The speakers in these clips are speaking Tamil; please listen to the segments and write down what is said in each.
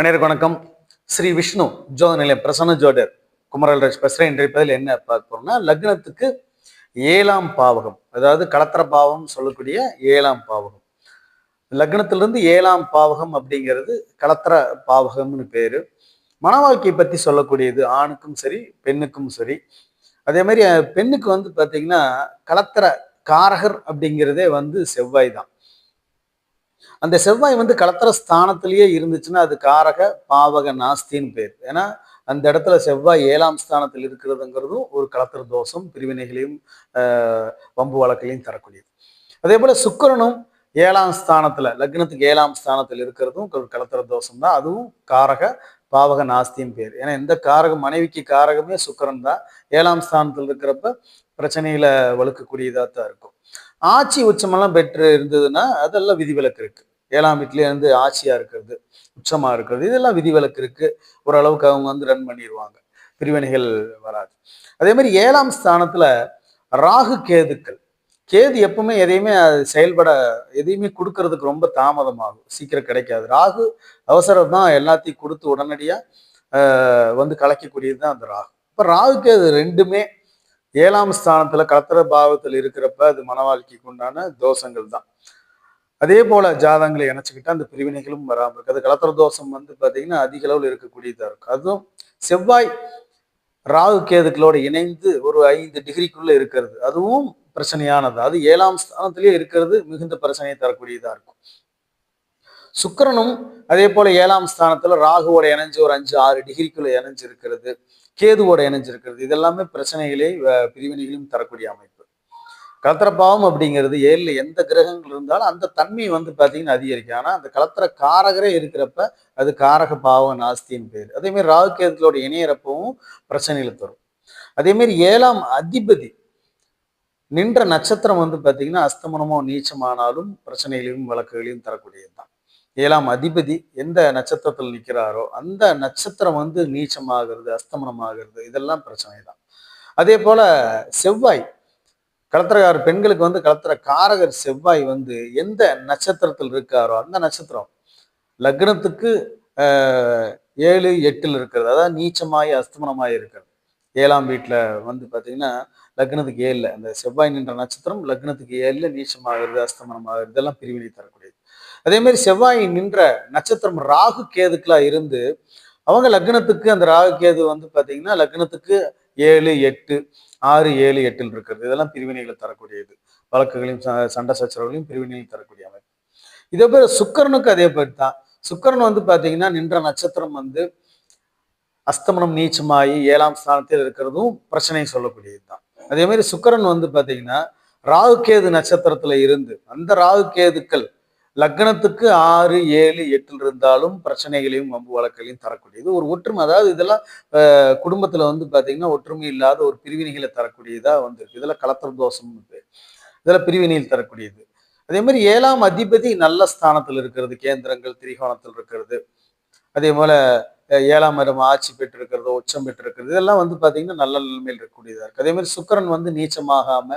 அனைவருக்கு வணக்கம். ஸ்ரீ விஷ்ணு ஜோத நிலையம் பிரசன்ன ஜோடர் குமரல்ராஜ் பேசுகிறேன் இன்றைய பதில் என்ன பார்க்க போறோம்னா லக்னத்துக்கு ஏழாம் பாவகம் அதாவது கலத்திர பாவம் சொல்லக்கூடிய ஏழாம் பாவகம். லக்னத்திலிருந்து ஏழாம் பாவகம் அப்படிங்கிறது கலத்திர பாவகம்னு பேரு. மன வாழ்க்கையை பற்றி சொல்லக்கூடியது ஆணுக்கும் சரி பெண்ணுக்கும் சரி. அதே மாதிரி பெண்ணுக்கு வந்து பார்த்தீங்கன்னா கலத்திர காரகர் அப்படிங்கிறதே வந்து செவ்வாய் தான். அந்த செவ்வாய் வந்து களத்திர ஸ்தானத்திலேயே இருந்துச்சுன்னா அது காரக பாவக நாஸ்தின்னு பேர். ஏன்னா அந்த இடத்துல செவ்வாய் ஏழாம் ஸ்தானத்தில் இருக்கிறதுங்கிறதும் ஒரு களத்திர தோஷம் பிரிவினைகளையும் வம்பு வழக்கிலையும் தரக்கூடியது. அதே போல சுக்கிரனும் ஏழாம் ஸ்தானத்தில் லக்னத்துக்கு ஏழாம் ஸ்தானத்தில் இருக்கிறதும் ஒரு களத்திர தோஷம் தான் அதுவும் காரக பாவக நாஸ்தின்னு பேர். ஏன்னா எந்த காரகம் மனைவிக்கு காரகமே சுக்கிரன் தான். ஏழாம் ஸ்தானத்தில் இருக்கிறப்ப பிரச்சனையில வலுக்கக்கூடியதாக தான் இருக்கும். ஆட்சி உச்சமெல்லாம் பெற்று இருந்ததுன்னா அதெல்லாம் விதிவிலக்கு இருக்கு. ஏழாம் வீட்லேயே இருந்து ஆட்சியா இருக்கிறது உச்சமா இருக்கிறது இதெல்லாம் விதிவிலக்கு இருக்கு. ஓரளவுக்கு அவங்க வந்து ரன் பண்ணிடுவாங்க பிரிவினைகள் வராது. அதே மாதிரி ஏழாம் ஸ்தானத்துல ராகு கேதுக்கள். கேது எப்பவுமே எதையுமே அது செயல்பட எதையுமே கொடுக்கறதுக்கு ரொம்ப தாமதமாகும். சீக்கிரம் கிடைக்காது. ராகு அவசரம் தான் எல்லாத்தையும் கொடுத்து உடனடியாக வந்து கலைக்கக்கூடியது தான் அந்த ராகு. இப்போ ராகு கேது ரெண்டுமே ஏழாம் ஸ்தானத்துல கலத்திர பாவத்தில் இருக்கிறப்ப அது மன வாழ்க்கைக்கு உண்டான தோஷங்கள் தான். அதே போல ஜாதகங்களை இணைச்சுக்கிட்டா அந்த பிரிவினைகளும் வராமல் இருக்கு. அது கலத்திர தோஷம் வந்து பாத்தீங்கன்னா அதிக அளவில் இருக்கக்கூடியதா இருக்கும். அதுவும் செவ்வாய் ராகு கேதுக்களோட இணைந்து ஒரு ஐந்து டிகிரிக்குள்ள இருக்கிறது. அதுவும் பிரச்சனையானது. அது ஏழாம் ஸ்தானத்திலேயே இருக்கிறது. மிகுந்த பிரச்சனையை தரக்கூடியதா இருக்கும். சுக்கரனும் அதே போல ஏழாம் ஸ்தானத்துல ராகுவோட இணைஞ்சு ஒரு அஞ்சு ஆறு டிகிரிக்குள்ள இணைஞ்சு இருக்கிறது கேதுவோட இணைஞ்சு இருக்கிறது இதெல்லாமே பிரச்சனைகளே பிரிவினைகளையும் தரக்கூடிய அமைப்பு. கலத்திர பாவம் அப்படிங்கிறது ஏழுல எந்த கிரகங்கள் இருந்தாலும் அந்த தன்மை வந்து பார்த்தீங்கன்னா அதிகரிக்கும். ஆனால் அந்த கலத்திர காரகரே இருக்கிறப்ப அது காரக பாவம் நாஸ்தின்னு பேர். அதே மாதிரி ராகு கேதுகளோட இணையறப்பவும் பிரச்சனைகளை தரும். அதே மாதிரி ஏழாம் அதிபதி நின்ற நட்சத்திரம் வந்து பார்த்தீங்கன்னா அஸ்தமனமோ நீச்சமானாலும் பிரச்சனைகளையும் வழக்குகளையும் தரக்கூடியது தான் ஏழாம் அதிபதி எந்த நட்சத்திரத்தில் நிற்கிறாரோ அந்த நட்சத்திரம் வந்து நீச்சமாகிறது அஸ்தமனமாகிறது. இதெல்லாம் பிரச்சனை தான் அதே போல செவ்வாய் கலத்திரக்கார பெண்களுக்கு வந்து கலத்திர காரகர் செவ்வாய் வந்து எந்த நட்சத்திரத்தில் இருக்காரோ அந்த நட்சத்திரம் லக்னத்துக்கு ஏழு எட்டில் இருக்கிறது. அதாவது நீச்சமாய் அஸ்தமனமாய் இருக்கிறது. ஏழாம் வீட்டில் வந்து பார்த்தீங்கன்னா லக்னத்துக்கு ஏழில் அந்த செவ்வாய் நின்ற நட்சத்திரம் லக்னத்துக்கு ஏழில் நீச்சமாகிறது அஸ்தமனமாகிறது இதெல்லாம் பிரிவினை தரக்கூடியது. அதே மாதிரி செவ்வாய் நின்ற நட்சத்திரம் ராகு கேதுக்களா இருந்து அவங்க லக்னத்துக்கு அந்த ராகு கேது வந்து பார்த்தீங்கன்னா லக்னத்துக்கு ஏழு எட்டு ஆறு ஏழு எட்டில் இருக்கிறது. இதெல்லாம் பிரிவினைகளை தரக்கூடியது. வழக்குகளையும் ச- சண்டை சச்சரவுகளையும் பிரிவினையும் தரக்கூடிய அமைப்பு. இதே போல சுக்கரனுக்கு அதே மாதிரி தான். சுக்கரன் வந்து பார்த்தீங்கன்னா நின்ற நட்சத்திரம் வந்து அஸ்தமனம் நீச்சமாகி ஏழாம் ஸ்தானத்தில் இருக்கிறதும் பிரச்சனையும் சொல்லக்கூடியது தான். அதே மாதிரி சுக்கரன் வந்து பார்த்தீங்கன்னா ராகுகேது நட்சத்திரத்துல இருந்து அந்த ராகுகேதுக்கள் லக்னத்துக்கு ஆறு ஏழு எட்டில் இருந்தாலும் பிரச்சனைகளையும் வம்பு வழக்களையும் தரக்கூடியது ஒரு ஒற்றுமை. அதாவது இதெல்லாம் அஹ், குடும்பத்துல வந்து பாத்தீங்கன்னா ஒற்றுமை இல்லாத ஒரு பிரிவினைகளை தரக்கூடியதா வந்திருக்கு. இதெல்லாம் கலத்திர தோஷம் பேர் இதெல்லாம் பிரிவினையில் தரக்கூடியது. அதே மாதிரி ஏழாம் அதிபதி நல்ல ஸ்தானத்தில் இருக்கிறது கேந்திரங்கள் திரிகோணத்தில் இருக்கிறது. அதே போல ஏழாம் இடம் ஆட்சி பெற்றிருக்கிறது உச்சம் பெற்றிருக்கிறது இதெல்லாம் வந்து பாத்தீங்கன்னா நல்ல நிலைமையில் இருக்கக்கூடியதா இருக்கு. அதே மாதிரி சுக்கிரன் வந்து நீச்சமாகாம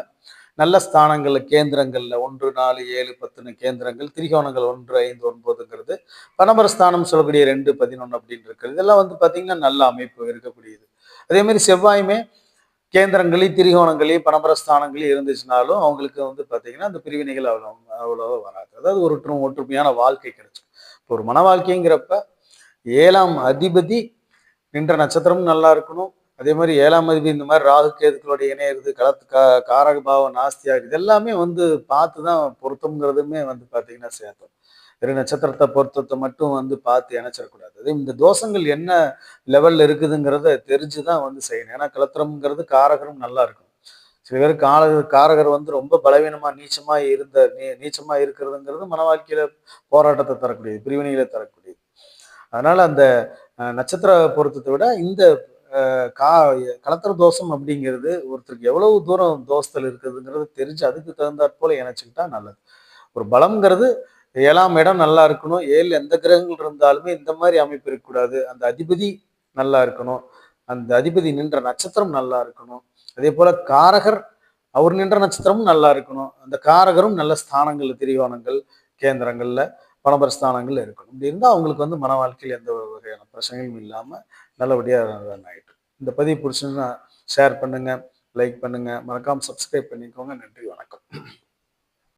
நல்ல ஸ்தானங்களில் கேந்திரங்களில் ஒன்று நாலு ஏழு பத்துன்னு கேந்திரங்கள் திரிகோணங்கள் ஒன்று ஐந்து ஒன்பதுங்கிறது. பணபர ஸ்தானம் சொல்லக்கூடிய ரெண்டு பதினொன்று அப்படின்னு இருக்கிறது. இதெல்லாம் வந்து பார்த்திங்கன்னா நல்ல அமைப்பு இருக்கக்கூடியது. அதே மாதிரி செவ்வாயுமே கேந்திரங்களையும் திரிகோணங்களையும் பணபர ஸ்தானங்களையும் இருந்துச்சுனாலும் அவங்களுக்கு வந்து பார்த்திங்கன்னா அந்த பிரிவினைகள் அவ்வளோ அவ்வளோவா வராது. அதாவது ஒரு ஒற்றுமையான வாழ்க்கை கிடைக்கும் இப்போ ஒரு மன வாழ்க்கைங்கிறப்ப ஏழாம் அதிபதி நின்ற நட்சத்திரமும் நல்லா இருக்கணும். அதே மாதிரி ஏழாம் அதிபதி இந்த மாதிரி ராகு கேதுக்களோட இணையிறது களத்து கா காரக பாவம் நாஸ்தியாக இது எல்லாமே வந்து பார்த்து தான் பொருத்தம்ங்கிறதுமே வந்து பார்த்தீங்கன்னா சேர்த்தோம். வெறும் நட்சத்திரத்தை பொருத்தத்தை மட்டும் வந்து பார்த்து இணைச்சிடக்கூடாது. அதே இந்த தோஷங்கள் என்ன லெவலில் இருக்குதுங்கிறத தெரிஞ்சு தான் வந்து செய்யணும். ஏன்னா கலத்திரம்ங்கிறது காரகரும் நல்லா இருக்கும் சில பேர் கால காரகர் வந்து ரொம்ப பலவீனமாக நீச்சமாக இருந்த நீ நீச்சமாக இருக்கிறதுங்கிறது மன வாழ்க்கையில் போராட்டத்தை தரக்கூடியது பிரிவினைகளை தரக்கூடியது. அதனால் அந்த நட்சத்திர பொருத்தத்தை விட இந்த கா கலத்திர தோஷம் அப்படிங்கிறது ஒருத்தருக்கு எவ்வளவு தூரம் தோஷத்தில் இருக்குதுங்கிறது தெரிஞ்சு அதுக்கு தகுந்தாற் போல இணைச்சிக்கிட்டா நல்லது. ஒரு பலம்ங்கிறது ஏழாம் இடம் நல்லா இருக்கணும் ஏழு எந்த கிரகங்கள் இருந்தாலுமே இந்த மாதிரி அமைப்பு இருக்கக்கூடாது. அந்த அதிபதி நல்லா இருக்கணும் அந்த அதிபதி நின்ற நட்சத்திரம் நல்லா இருக்கணும். அதே போல காரகர் அவர் நின்ற நட்சத்திரமும் நல்லா இருக்கணும். அந்த காரகரும் நல்ல ஸ்தானங்கள் திரிவானங்கள் கேந்திரங்கள்ல. பணபரஸ்தானங்கள் இருக்கணும். இப்படி இருந்தால் அவங்களுக்கு வந்து மன வாழ்க்கையில் எந்த ஒரு பிரச்சனைகளும் இல்லாமல் நல்லபடியாக ரன் ஆகிட்டு இந்த பதிவு பிடிச்சுன்னா ஷேர் பண்ணுங்கள் லைக் பண்ணுங்கள் மறக்காமல் சப்ஸ்கிரைப் பண்ணிக்கோங்க. நன்றி வணக்கம்.